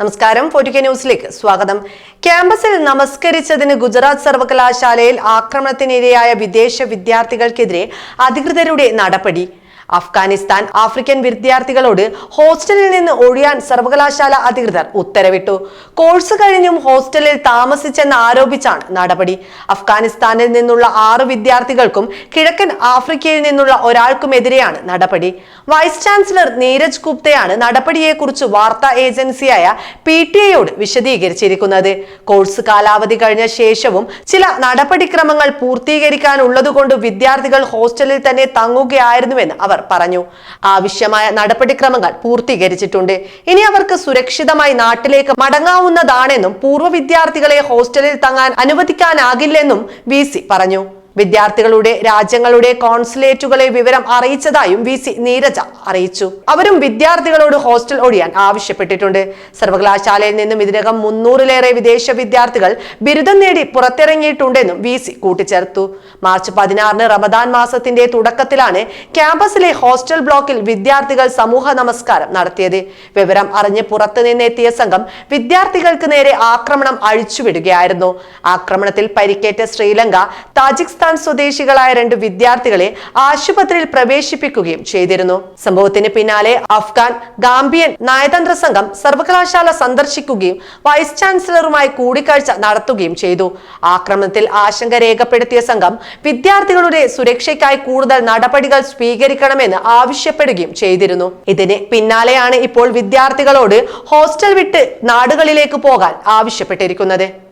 നമസ്കാരം. ഫോർട്ടിക്ക ന്യൂസിലേക്ക് സ്വാഗതം. ക്യാമ്പസിൽ നമസ്കരിച്ചതിന് ഗുജറാത്ത് സർവകലാശാലയിൽ ആക്രമണത്തിനിരയായ വിദേശ വിദ്യാർത്ഥികൾക്കെതിരെ അധികൃതരുടെ നടപടി. അഫ്ഗാനിസ്ഥാൻ ആഫ്രിക്കൻ വിദ്യാർത്ഥികളോട് ഹോസ്റ്റലിൽ നിന്ന് ഒഴിയാൻ സർവകലാശാല അധികൃതർ ഉത്തരവിട്ടു. കോഴ്സ് കഴിഞ്ഞും ഹോസ്റ്റലിൽ താമസിച്ചെന്ന് ആരോപിച്ചാണ് നടപടി. അഫ്ഗാനിസ്ഥാനിൽ നിന്നുള്ള ആറ് വിദ്യാർത്ഥികൾക്കും കിഴക്കൻ ആഫ്രിക്കയിൽ നിന്നുള്ള ഒരാൾക്കുമെതിരെയാണ് നടപടി. വൈസ് ചാൻസലർ നീരജ് ഗുപ്തയാണ് നടപടിയെക്കുറിച്ച് വാർത്താ ഏജൻസിയായ പി ടി ഐയോട് വിശദീകരിച്ചിരിക്കുന്നത്. കോഴ്സ് കാലാവധി കഴിഞ്ഞ ശേഷവും ചില നടപടിക്രമങ്ങൾ പൂർത്തീകരിക്കാനുള്ളതുകൊണ്ട് വിദ്യാർത്ഥികൾ ഹോസ്റ്റലിൽ തന്നെ തങ്ങുകയായിരുന്നുവെന്ന് അവർ പറഞ്ഞു. ആവശ്യമായ നടപടിക്രമങ്ങൾ പൂർത്തീകരിച്ചിട്ടുണ്ട്. ഇനി അവർക്ക് സുരക്ഷിതമായി നാട്ടിലേക്ക് മടങ്ങാവുന്നതാണെന്നും പൂർവ വിദ്യാർത്ഥികളെ ഹോസ്റ്റലിൽ തങ്ങാൻ അനുവദിക്കാനാകില്ലെന്നും വി പറഞ്ഞു. വിദ്യാർത്ഥികളുടെ രാജ്യങ്ങളുടെ കോൺസുലേറ്റുകളെ വിവരം അറിയിച്ചതായും വി സി നീരജ അറിയിച്ചു. അവരും വിദ്യാർത്ഥികളോട് ഹോസ്റ്റൽ ഒഴിയാൻ ആവശ്യപ്പെട്ടിട്ടുണ്ട്. സർവകലാശാലയിൽ നിന്നും ഇതിനകം മുന്നൂറിലേറെ വിദേശ വിദ്യാർത്ഥികൾ ബിരുദം നേടി പുറത്തിറങ്ങിയിട്ടുണ്ടെന്നും വി സി കൂട്ടിച്ചേർത്തു. മാർച്ച് പതിനാറിന് റമദാൻ മാസത്തിന്റെ തുടക്കത്തിലാണ് ക്യാമ്പസിലെ ഹോസ്റ്റൽ ബ്ലോക്കിൽ വിദ്യാർത്ഥികൾ സമൂഹ നമസ്കാരം നടത്തിയത്. വിവരം അറിഞ്ഞ് പുറത്തുനിന്നെത്തിയ സംഘം വിദ്യാർത്ഥികൾക്ക് നേരെ ആക്രമണം അഴിച്ചുവിടുകയായിരുന്നു. ആക്രമണത്തിൽ പരിക്കേറ്റ ശ്രീലങ്ക താജിക്സ്ഥാൻ സ്വദേശികളായ രണ്ട് വിദ്യാർത്ഥികളെ ആശുപത്രിയിൽ പ്രവേശിപ്പിക്കുകയും ചെയ്തിരുന്നു. സംഭവത്തിന് പിന്നാലെ അഫ്ഗാൻ ഗാംബിയൻ നയതന്ത്ര സംഘം സർവകലാശാല സന്ദർശിക്കുകയും വൈസ് ചാൻസലറുമായി കൂടിക്കാഴ്ച നടത്തുകയും ചെയ്തു. ആക്രമണത്തിൽ ആശങ്ക രേഖപ്പെടുത്തിയ സംഘം വിദ്യാർത്ഥികളുടെ സുരക്ഷയ്ക്കായി കൂടുതൽ നടപടികൾ സ്വീകരിക്കണമെന്ന് ആവശ്യപ്പെടുകയും ചെയ്തിരുന്നു. ഇതിന് പിന്നാലെയാണ് ഇപ്പോൾ വിദ്യാർത്ഥികളോട് ഹോസ്റ്റൽ വിട്ട് നാടുകളിലേക്ക് പോകാൻ ആവശ്യപ്പെട്ടിരിക്കുന്നത്.